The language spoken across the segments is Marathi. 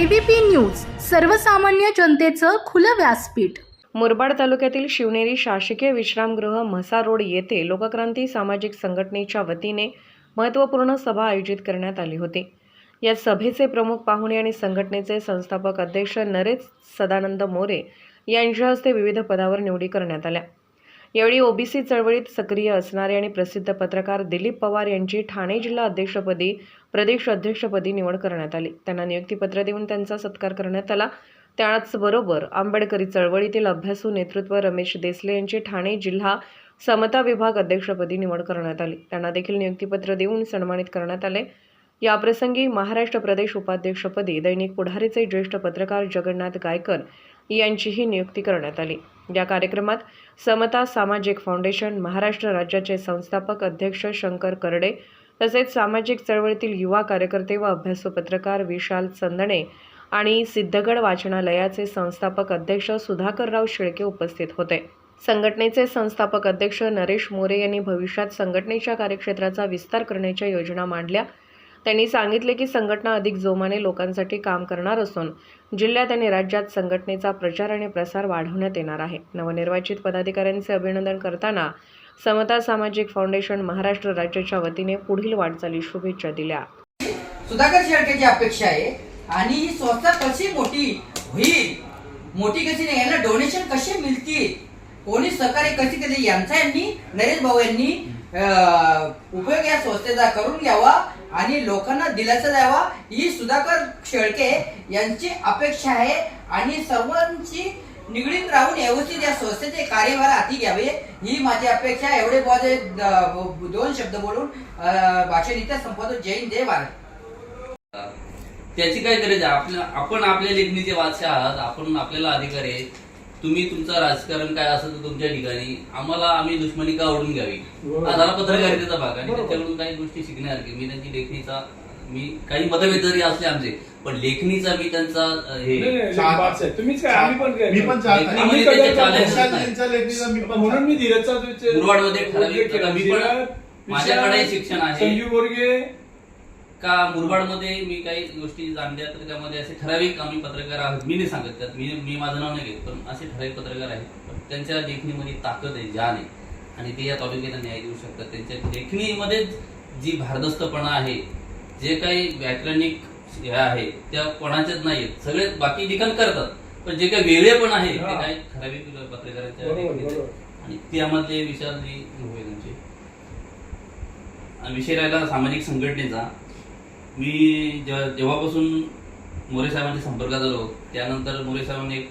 एबीपी न्यूज सर्वसामान्य जनतेचं खुलं व्यासपीठ. मुरबाड तालुक्यातील शिवनेरी शासकीय विश्रामगृह म्हसा रोड येथे लोकक्रांती सामाजिक संघटनेच्या वतीने महत्त्वपूर्ण सभा आयोजित करण्यात आली होती. या सभेचे प्रमुख पाहुणे आणि संघटनेचे संस्थापक अध्यक्ष नरेश सदानंद मोरे यांच्या हस्ते विविध पदावर निवडी करण्यात आल्या. यावेळी ओबीसी चळवळीत सक्रिय असणारे आणि प्रसिद्ध पत्रकार दिलीप पवार यांची ठाणे जिल्हा अध्यक्षपदी प्रदेश अध्यक्षपदी निवड करण्यात आली. त्यांना नियुक्तीपत्र देऊन त्यांचा सत्कार करण्यात आला. त्याचबरोबर आंबेडकरी चळवळीतील अभ्यासू नेतृत्व रमेश देसले यांची ठाणे जिल्हा समता विभाग अध्यक्षपदी निवड करण्यात आली. त्यांना देखील नियुक्तीपत्र देऊन सन्मानित करण्यात आले. याप्रसंगी महाराष्ट्र प्रदेश उपाध्यक्षपदी दैनिक पुढारीचे ज्येष्ठ पत्रकार जगन्नाथ गायकर यांचीही नियुक्ती करण्यात आली. या कार्यक्रमात समता सामाजिक फाउंडेशन महाराष्ट्र राज्याचे संस्थापक अध्यक्ष शंकर करडे तसेच सामाजिक चळवळीतील युवा कार्यकर्ते व अभ्यासू पत्रकार विशाल चंदणे आणि सिद्धगड वाचनालयाचे संस्थापक अध्यक्ष सुधाकरराव शेळके उपस्थित होते. संघटनेचे संस्थापक अध्यक्ष नरेश मोरे यांनी भविष्यात संघटनेच्या कार्यक्षेत्राचा विस्तार करण्याच्या योजना मांडल्या. त्यांनी सांगितले की संघटना अधिक जोमाने लोकांसाठी काम करणार असून जिल्ह्यात आणि राज्यात संघटनेचा प्रचार आणि प्रसार वाढवण्यात येणार आहे. नवनिर्वाचित पदाधिकाऱ्यांचे अभिनंदन करताना समता सामाजिक फाउंडेशन महाराष्ट्र राज्याच्या वतीने पुढील वाटचाली शुभेच्छा दिल्या. सुधाकर शेळकेची अपेक्षा आहे आणि ही संस्था कशी मोठी होईल? मोठी कशी नाही यांना डोनेशन कसे मिळतील? कोणी सहकार्य कशी केले? यांचा यांनी नरेश भाऊ यांनी उपयोग या संस्थेचा करून घ्यावा आणि लोकांना दिलासा द्यावा ही सुधाकर शेळके यांची अपेक्षा आहे आणि सर्वांची निगडीत राहून व्यवस्थित या संस्थेचे कार्यभार हाती घ्यावे ही माझी अपेक्षा एवढे माझे दोन शब्द बोलून अं, भाषण इथे संपवतो जैन हिंद जय भारत. त्याची काय गरज आहे आपल्या आपण आपल्या लेखणीचे वाचे आहात आपण आपल्याला अधिकार आहे तुम्ही तुमचं राजकारण काय असेल तर तुमच्या ठिकाणी आम्हाला आम्ही दुश्मनी का ओढून घ्यावी? हा झाला पत्रकारितेचा भाग आणि त्याच्याकडून काही गोष्टी शिकण्यासारखी मी त्यांची लेखणीचा मी काही मतभेद जरी असले आमचे पण लेखणीचा मी त्यांचा हे म्हणून मी धीरजचा माझ्याकडे शिक्षण आहे. संजीव बोरगे का मुरबाडमध्ये मी काही गोष्टी जाणल्या तर त्यामध्ये असे ठराविक आम्ही पत्रकार आहोत. मी नाही सांगत त्यात. मी मी माझं नाव नाही घेत पण असे ठराविक पत्रकार आहेत. पण त्यांच्या लेखणीमध्ये ताकद आहे जान आहे. आणि ते या तालुक्याला न्याय देऊ शकतात. त्यांच्या लेखणीमध्ये जी भारदस्तपणा आहे जे काही व्याकरणिक हे आहे त्या कोणाच्याच नाहीत सगळे बाकी लिखाण करतात. पण जे काही वेगळेपण आहे ते. काही ठराविक पत्रकारांच्या. आणि त्यामधले विचारली होय त्यांचे आणि विषय राहिला सामाजिक संघटनेचा. मी जेव्हा जेव्हापासून मोरे साहेबांच्या संपर्कात आलो त्यानंतर मोरे साहेबांनी एक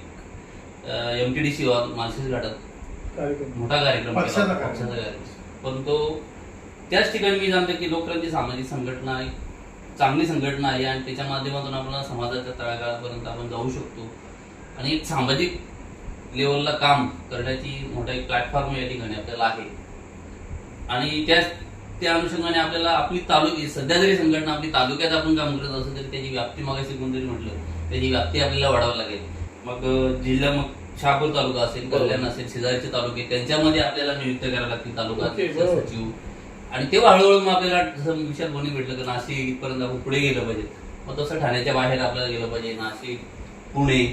एम टी डी सी मानसिक घाटात मोठा कार्यक्रम. पक्षाचा पण तो त्याच ठिकाणी मी जाणतो की लोकक्रांती सामाजिक संघटना आहे चांगली संघटना आहे आणि त्याच्या माध्यमातून आपण समाजाच्या तळागाळापर्यंत आपण जाऊ शकतो. आणि एक सामाजिक लेवलला काम करण्याची मोठा एक प्लॅटफॉर्म या ठिकाणी आपल्याला आहे. आणि त्याच त्या अनुषंगाने आपल्याला आपली तालुकी सध्या जरी संघटना आपली तालुक्यात आपण काम करत असलं तरी त्याची व्याप्ती मागाशी कोणतरी म्हटलं त्याची व्याप्ती आपल्याला वाढवावी लागेल. मग जिल्हा मग शहापूर तालुका असेल कल्याण असेल शेजारचे तालुके त्यांच्यामध्ये आपल्याला नियुक्त करायला लागतील तालुका. सचिव. आणि तेव्हा हळूहळू मग आपल्याला जसं विचार कोणी भेटलं की नाशिक इथपर्यंत आपण पुढे गेलं पाहिजे. मग तसं ठाण्याच्या बाहेर आपल्याला गेलं पाहिजे नाशिक पुणे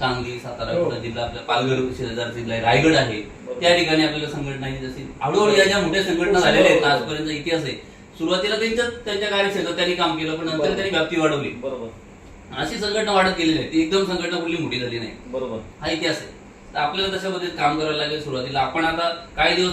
सांगली सातारा हो. पुणे जिल्हा आपला पालघर शेजार जिल्हा आहे रायगड आहे. त्या ठिकाणी आपल्याला संघटना ही जशी हळूहळू या ज्या मोठ्या संघटना झालेल्या आहेत ना आजपर्यंत इतिहास आहे. सुरुवातीला त्यांच्या त्यांच्या कार्यक्षेत्रात त्यांनी काम केलं पण नंतर त्यांनी व्याप्ती वाढवली. बरोबर. अशी संघटना वाढत गेलेली आहे. ती एकदम संघटना कुठली मोठी झाली नाही. बरोबर. हा इतिहास आहे. तर आपल्याला तशा पद्धतीत काम करायला लागेल सुरुवातीला. आपण आता काही दिवस